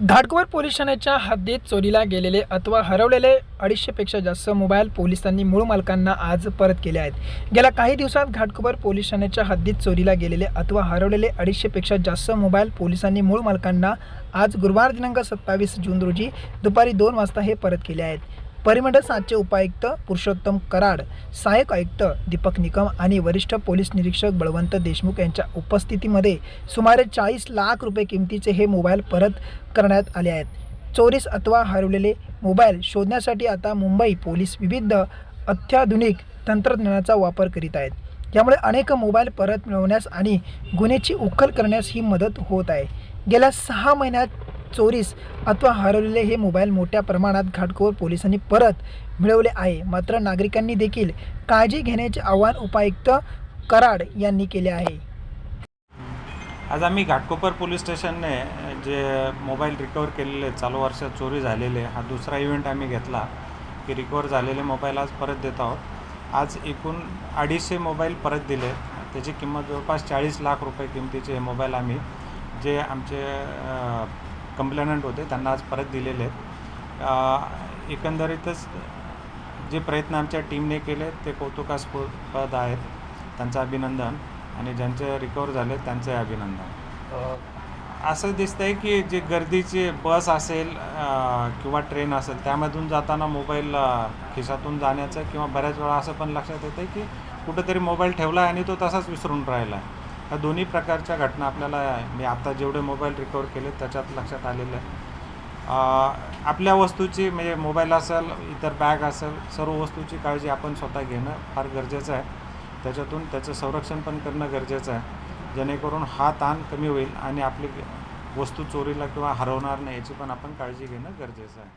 धाडकोवर police ठाण्याच्या हद्दीत चोरीला गेलेले अथवा हरवलेले अडीचशेपेक्षा जास्त मोबाईल पोलिसांनी मूळ मालकांना आज परत केले आहेत. गेल्या काही दिवसात घाटकोपर पोलीस ठाण्याच्या हद्दीत चोरीला गेलेले अथवा हरवलेले अडीचशेपेक्षा जास्त मोबाईल पोलिसांनी मूळ मालकांना आज गुरुवार दिनांक सत्तावीस जून रोजी दुपारी दोन वाजता हे परत केले आहेत. परिमंडळ सातचे उपायुक्त पुरुषोत्तम कराड सहाय्यक आयुक्त दीपक निकम आणि वरिष्ठ पोलीस निरीक्षक बळवंत देशमुख यांच्या उपस्थितीमध्ये सुमारे चाळीस लाख रुपये किमतीचे हे मोबाईल परत करण्यात आले आहेत. चोरीस अथवा हरवलेले मोबाईल शोधण्यासाठी आता मुंबई पोलीस विविध अत्याधुनिक तंत्रज्ञानाचा वापर करीत आहेत. यामुळे अनेक मोबाईल परत मिळवण्यास आणि गुन्ह्याची उखल करण्यास ही मदत होत आहे. गेल्या सहा महिन्यात चोरीस अथवा हरवलेले हे मोबाईल मोठ्या प्रमाणात घाटकोपर पोलिसांनी परत मिळवले आहे. मात्र नागरिकांनी देखील काळजी घेण्याचे आवाहन उपायुक्त कराड यांनी केले आहे. आज आम्ही घाटकोपर पोलीस स्टेशनने जे मोबाईल रिकवर केलेले चालू वर्षात चोरी झालेले हा दुसरा इव्हेंट आम्ही घेतला की रिकवर झालेले मोबाईल आज परत देत आहोत. आज एकूण अडीचशे मोबाईल परत दिले. त्याची किंमत जवळपास चाळीस लाख रुपये किमतीचे हे मोबाईल आम्ही जे आमचे कंप्लेनंट होते त्यांना आज परत दिलेले आहेत. एकंदरीतच जे प्रयत्न आमच्या टीमने केले ते कौतुकास्पद आहेत. त्यांचं अभिनंदन आणि ज्यांचे रिकवर झाले त्यांचे अभिनंदन. असं दिसतंय की जे गर्दीची बस असेल किंवा ट्रेन असेल त्यामधून जाताना मोबाईल खिशातून जाण्याचं किंवा बऱ्याच वेळा असं पण लक्षात येतं की कुठंतरी मोबाईल ठेवला आणि तो तसाच विसरून राहिला आहे ह्या दोन्ही प्रकारच्या घटना आपल्याला मी आता जेवढे मोबाईल रिकवर केले त्याच्यात लक्षात आलेलं आहे. आपल्या वस्तूची म्हणजे मोबाईल असेल इतर बॅग असेल सर्व वस्तूची काळजी आपण स्वतः घेणं फार गरजेचं आहे. त्याच्यातून त्याचं संरक्षण पण करणं गरजेचं आहे. जेणेकरून हा ताण कमी होईल आणि आपली वस्तू चोरीला किंवा हरवणार नाही याची पण आपण काळजी घेणं गरजेचं आहे.